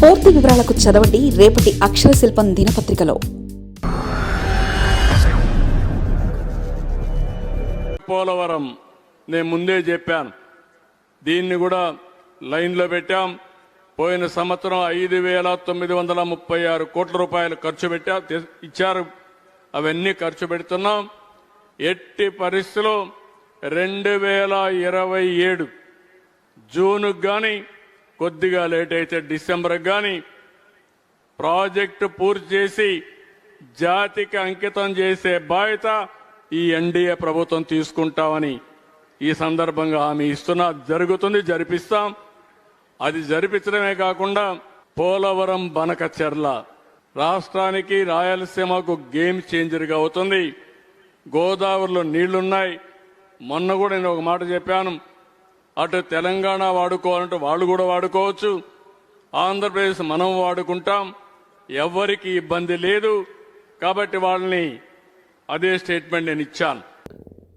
పూర్తి వివరాలకు చదవండి రేపటి అక్షర శిల్పం దినపత్రికలో. పోలవరం నేను ముందే చెప్పాను. దీన్ని కూడా లైన్లో పెట్టాం. పోయిన సంవత్సరం ఐదు వేల తొమ్మిది వందల ముప్పై ఆరు కోట్ల రూపాయలు ఖర్చు పెట్టా ఇచ్చారు. అవన్నీ ఖర్చు పెడుతున్నాం. ఎట్టి పరిస్థితిలో రెండు వేల ఇరవై ఏడు జూన్కు కానీ కొద్దిగా లేట్ అయితే డిసెంబర్కి కానీ ప్రాజెక్టు పూర్తి చేసి జాతికి అంకితం చేసే బాధ్యత ఈ ఎన్డీఏ ప్రభుత్వం తీసుకుంటామని ఈ సందర్భంగా హామీ ఇస్తున్నా. జరుగుతుంది జరిపిస్తాం. అది జరిపించడమే కాకుండా పోలవరం బనకచెర్ల రాష్ట్రానికి రాయలసీమకు గేమ్ చేంజర్గా అవుతుంది. గోదావరిలో నీళ్ళున్నాయి. మొన్న కూడా నేను ఒక మాట చెప్పాను. అటు తెలంగాణ వాడుకోవాలంటే వాళ్ళు కూడా వాడుకోవచ్చు. ఆంధ్రప్రదేశ్ మనం వాడుకుంటాం. ఎవ్వరికి ఇబ్బంది లేదు. కాబట్టి వాళ్ళని అదే స్టేట్మెంట్ నేను ఇచ్చాను.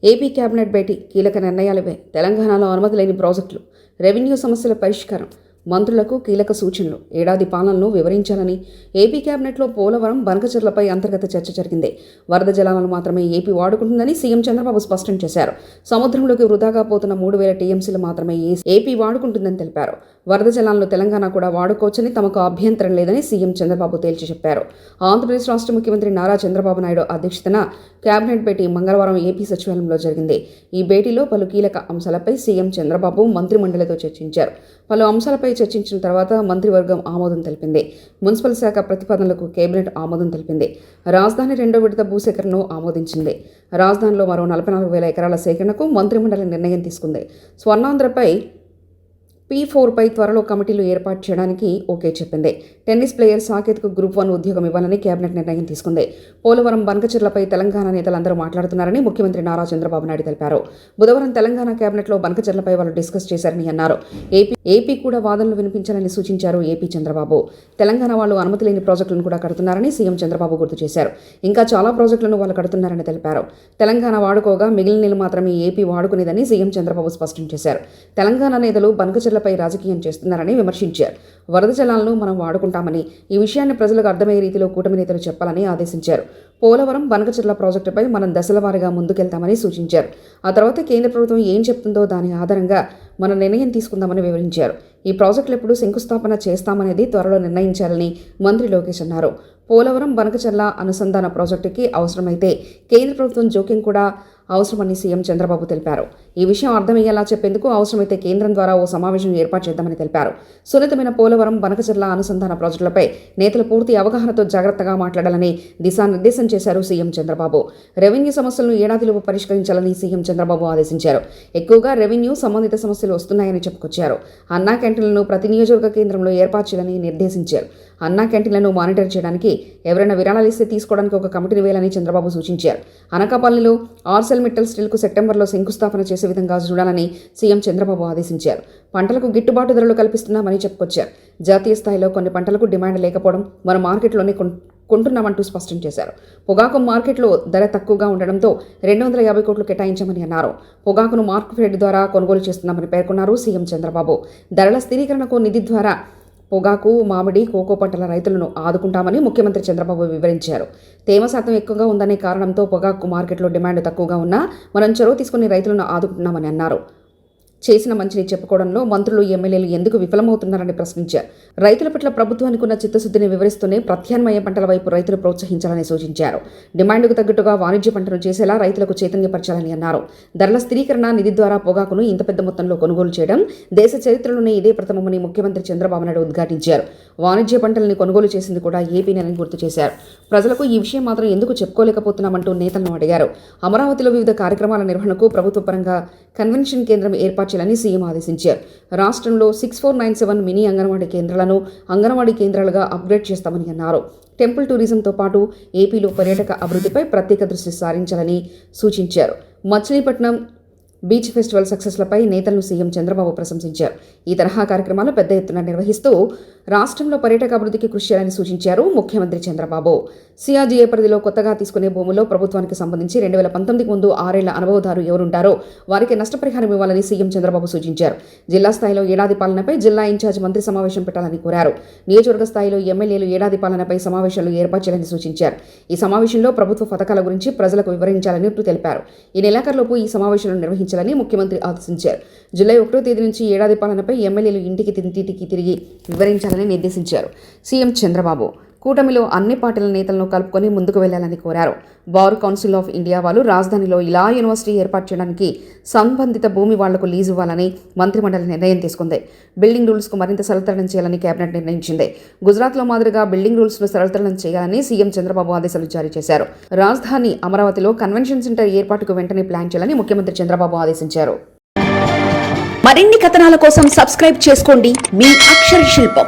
ఏపీ కేబినెట్ భేటీ కీలక నిర్ణయాలవే తెలంగాణలో అనుమతి లేని ప్రాజెక్టులు రెవెన్యూ సమస్యల పరిష్కారం మంత్రులకు కీలక సూచనలు. ఏడాది పాలనను వివరించాలని ఏపీ కేబినెట్లో పోలవరం బనకచర్లపై అంతర్గత చర్చ జరిగింది. వరద జలాలను మాత్రమే ఏపీ వాడుకుంటుందని సీఎం చంద్రబాబు స్పష్టం చేశారు. సముద్రంలోకి వృధాగా పోతున్న మూడు వేల టీఎంసీలు మాత్రమే ఏ- ఏపీ వాడుకుంటుందని తెలిపారు. వరద జలాలను తెలంగాణ కూడా వాడుకోవచ్చని తమకు అభ్యంతరం లేదని సీఎం చంద్రబాబు తేల్చి చెప్పారు. ఆంధ్రప్రదేశ్ రాష్ట్ర ముఖ్యమంత్రి నారా చంద్రబాబు నాయుడు అధ్యక్షతన కేబినెట్ భేటీ మంగళవారం ఏపీ సచివాలయంలో జరిగింది. ఈ భేటీలో పలు కీలక అంశాలపై సీఎం చంద్రబాబు మంత్రిమండలితో చర్చించారు. పలు అంశాలపై చర్చించిన తర్వాత మంత్రివర్గం ఆమోదం తెలిపింది. మున్సిపల్ శాఖ ప్రతిపాదనలకు కేబినెట్ ఆమోదం తెలిపింది. రాజధాని రెండో విడత భూసేకరణను ఆమోదించింది. రాజధానిలో మరో నలభై నాలుగు వేల ఎకరాల సేకరణకు మంత్రిమండలి నిర్ణయం తీసుకుంది. స్వర్ణాంధ్రపై పీ ఫోర్పై త్వరలో కమిటీలు ఏర్పాటు చేయడానికి ఓకే చెప్పింది. టెన్నిస్ ప్లేయర్ సాకేత్కు గ్రూప్ వన్ ఉద్యోగం ఇవ్వాలని కేబినెట్ నిర్ణయం తీసుకుంది. పోలవరం బనకచెర్లపై తెలంగాణ నేతలందరూ మాట్లాడుతున్నారని ముఖ్యమంత్రి నారా చంద్రబాబు నాయుడు తెలిపారు. బుధవారం తెలంగాణ కేబినెట్లో బనకచెర్లపై వాళ్ళు డిస్కస్ చేశారని అన్నారు. ఏపీ ఏపీ కూడా వాదనలు వినిపించాలని సూచించారు ఏపీ చంద్రబాబు. తెలంగాణ వాళ్ళు అనుమతి లేని ప్రాజెక్టులను కూడా కడుతున్నారని సీఎం చంద్రబాబు గుర్తు చేశారు. ఇంకా చాలా ప్రాజెక్టులను వాళ్ళు కడుతున్నారని తెలిపారు. తెలంగాణ వాడుకోగా మిగిలిన మాత్రమే ఏపీ వాడుకునేదని సీఎం చంద్రబాబు స్పష్టం చేశారు. తెలంగాణ నేతలు బనకచెర్లపై రాజకీయం చేస్తున్నారని విమర్శించారు. వరద జలాలను మనం వాడుకుంటామని ఈ విషయాన్ని ప్రజలకు అర్థమయ్యే రీతిలో కూటమి నేతలు చెప్పాలని ఆదేశించారు. పోలవరం బనకచెర్ల ప్రాజెక్టుపై మనం దశల వారీగా ముందుకెళ్తామని సూచించారు. ఆ తర్వాత కేంద్ర ప్రభుత్వం ఏం చెప్తుందో దాని ఆధారంగా మన నిర్ణయం తీసుకుందామని వివరించారు. ఈ ప్రాజెక్టులు ఎప్పుడు శంకుస్థాపన చేస్తామనేది త్వరలో నిర్ణయించాలని మంత్రి లోకేష్ అన్నారు. పోలవరం బనకచెర్ల అనుసంధాన ప్రాజెక్టుకి అవసరమైతే కేంద్ర ప్రభుత్వం జోక్యం కూడా అవసరమని సీఎం చంద్రబాబు తెలిపారు. ఈ విషయం అర్థమయ్యేలా చెప్పేందుకు అవసరమైతే కేంద్రం ద్వారా ఓ సమావేశం ఏర్పాటు చేద్దామని తెలిపారు. సున్నితమైన పోలవరం బనకచెర్ల అనుసంధాన ప్రాజెక్టులపై నేతలు పూర్తి అవగాహనతో జాగ్రత్తగా మాట్లాడాలని దిశానిర్దేశం చేశారు సీఎం చంద్రబాబు. రెవెన్యూ సమస్యలను ఏడాదిలోపు పరిష్కరించాలని సీఎం చంద్రబాబు ఆదేశించారు. ఎక్కువగా రెవెన్యూ సంబంధిత సమస్యలు వస్తున్నాయని చెప్పుకొచ్చారు. అన్నా క్యాంటీన్లను ప్రతి నియోజకవర్గ కేంద్రంలో ఏర్పాటు చేయాలని నిర్దేశించారు. అన్నా క్యాంటీన్లను మానిటర్ చేయడానికి ఎవరైనా విరాళాలు ఇస్తే తీసుకోవడానికి ఒక కమిటీని వేయాలని చంద్రబాబు సూచించారు. అనకాపల్లిలో ఆర్సెల్ మిట్టల్ స్టీల్కు సెప్టెంబర్లో శంకుస్థాపన చేసే విధంగా చూడాలని సీఎం చంద్రబాబు ఆదేశించారు. పంటలకు గిట్టుబాటు ధరలు కల్పిస్తున్నామని చెప్పుకొచ్చారు. జాతీయ స్థాయిలో కొన్ని పంటలకు డిమాండ్ లేకపోవడం మన మార్కెట్లోనే కొన్- కొంటున్నామంటూ స్పష్టం చేశారు. పొగాకు మార్కెట్లో ధర తక్కువగా ఉండడంతో రెండు వందల యాభై కోట్లు కేటాయించామని అన్నారు. పొగాకును మార్కెట్ ద్వారా కొనుగోలు చేస్తున్నామని పేర్కొన్నారు సీఎం చంద్రబాబు. ధరల స్థిరీకరణకు నిధి ద్వారా పొగాకు మామిడి కోకో పంటల రైతులను ఆదుకుంటామని ముఖ్యమంత్రి చంద్రబాబు వివరించారు. తేమ శాతం ఎక్కువగా ఉందనే కారణంతో పొగాకు మార్కెట్లో డిమాండ్ తక్కువగా ఉన్నా మనం చొరవ తీసుకుని రైతులను ఆదుకుంటున్నామని అన్నారు. చేసిన మంచిని చెప్పుకోవడంలో మంత్రులు ఎమ్మెల్యేలు ఎందుకు విఫలమవుతున్నారని ప్రశ్నించారు. రైతుల పట్ల ప్రభుత్వానికి ఉన్న చిత్తశుద్ధిని వివరిస్తూనే ప్రత్యామ్నాయ పంటల వైపు రైతులు ప్రోత్సహించాలని సూచించారు. డిమాండ్కు తగ్గట్టుగా వాణిజ్య పంటను చేసేలా రైతులకు చైతన్యపరచాలని అన్నారు. ధరల స్థిరీకరణ నిధి ద్వారా పొగాకును ఇంత పెద్ద మొత్తంలో కొనుగోలు చేయడం దేశ చరిత్రలోనే ఇదే ప్రథమమని ముఖ్యమంత్రి చంద్రబాబు నాయుడు ఉద్ఘాటించారు. వాణిజ్య పంటలను కొనుగోలు చేసింది కూడా ఏపీనేనని గుర్తు చేశారు. ప్రజలకు ఈ విషయం మాత్రం ఎందుకు చెప్పుకోలేకపోతున్నామంటూ నేతలను అడిగారు. అమరావతిలో వివిధ కార్యక్రమాల నిర్వహణకు ప్రభుత్వ పరంగా కన్వెన్షన్ కేంద్రం ఏర్పాటు చేయాలని సీఎం ఆదేశించారు. రాష్ట్రంలో six four nine seven mini anganwadi కేంద్రాలను అంగన్వాడీ కేంద్రాలుగా అప్గ్రేడ్ చేస్తామని అన్నారు. టెంపుల్ టూరిజంతో పాటు ఏపీలో పర్యాటక అభివృద్ధిపై ప్రత్యేక దృష్టి సారించాలని సూచించారు. మచిలీపట్నం బీచ్ ఫెస్టివల్ సక్సెస్లపై నేతలను సీఎం చంద్రబాబు ప్రశంసించారు. ఈ తరహా కార్యక్రమాలు పెద్ద ఎత్తున నిర్వహిస్తూ రాష్ట్రంలో పర్యాటక అభివృద్ధికి కృషి చేయాలని సూచించారు ముఖ్యమంత్రి చంద్రబాబు. సిఆర్జీఏ పరిధిలో కొత్తగా తీసుకునే భూముల్లో ప్రభుత్వానికి సంబంధించి రెండు వేల పంతొమ్మిదికి ముందు ఆరేళ్ళ అనుభవదారు ఎవరుంటారో వారికి నష్టపరిహారం ఇవ్వాలని సీఎం చంద్రబాబు సూచించారు. జిల్లా స్థాయిలో ఏడాది పాలనపై జిల్లా ఇన్ఛార్జ్ మంత్రి సమావేశం పెట్టాలని కోరారు. నియోజకవర్గ స్థాయిలో ఎమ్మెల్యేలు ఏడాది పాలనపై సమావేశాలు ఏర్పాటు చేయాలని సూచించారు. ఈ సమావేశంలో ప్రభుత్వ పథకాల గురించి ప్రజలకు వివరించాలని తెలిపారు. ఈ నెలాఖరులోపు ఈ సమావేశాలను నిర్వహించాలని ముఖ్యమంత్రి ఆదేశించారు. జూలై ఒకటో తేదీ నుంచి ఏడాది పాలనపై ఎమ్మెల్యేలు ఇంటికి తింటికి తిరిగి వివరించాలని నిర్దేశించారు. సీఎం చంద్రబాబు కూటమిలో అన్ని పార్టీల నేతలను కలుపుకొని ముందుకు వెళ్ళాలని కోరారు. బార్ కౌన్సిల్ ఆఫ్ ఇండియా వాళ్ళు రాజధానిలో ఇలా యూనివర్సిటీ ఏర్పాటు చేయడానికి సంబంధిత భూమి వాళ్ళకు లీజు ఇవ్వాలని మంత్రిమండలి నిర్ణయం తీసుకుంది. బిల్డింగ్ రూల్స్కు మరింత సరళతరం చేయాలని కేబినెట్ నిర్ణయించింది. గుజరాత్లో మాదిరిగా బిల్డింగ్ రూల్స్ను సరళతరం చేయాలని సీఎం చంద్రబాబు ఆదేశాలు జారీ చేశారు. రాజధాని అమరావతిలో కన్వెన్షన్ సెంటర్ ఏర్పాటుకు వెంటనే ప్లాన్ చేయాలని ముఖ్యమంత్రి చంద్రబాబు ఆదేశించారు. మరిన్ని కథనాల కోసం సబ్స్క్రైబ్ చేసుకోండి. మీ అక్షర శిల్పం.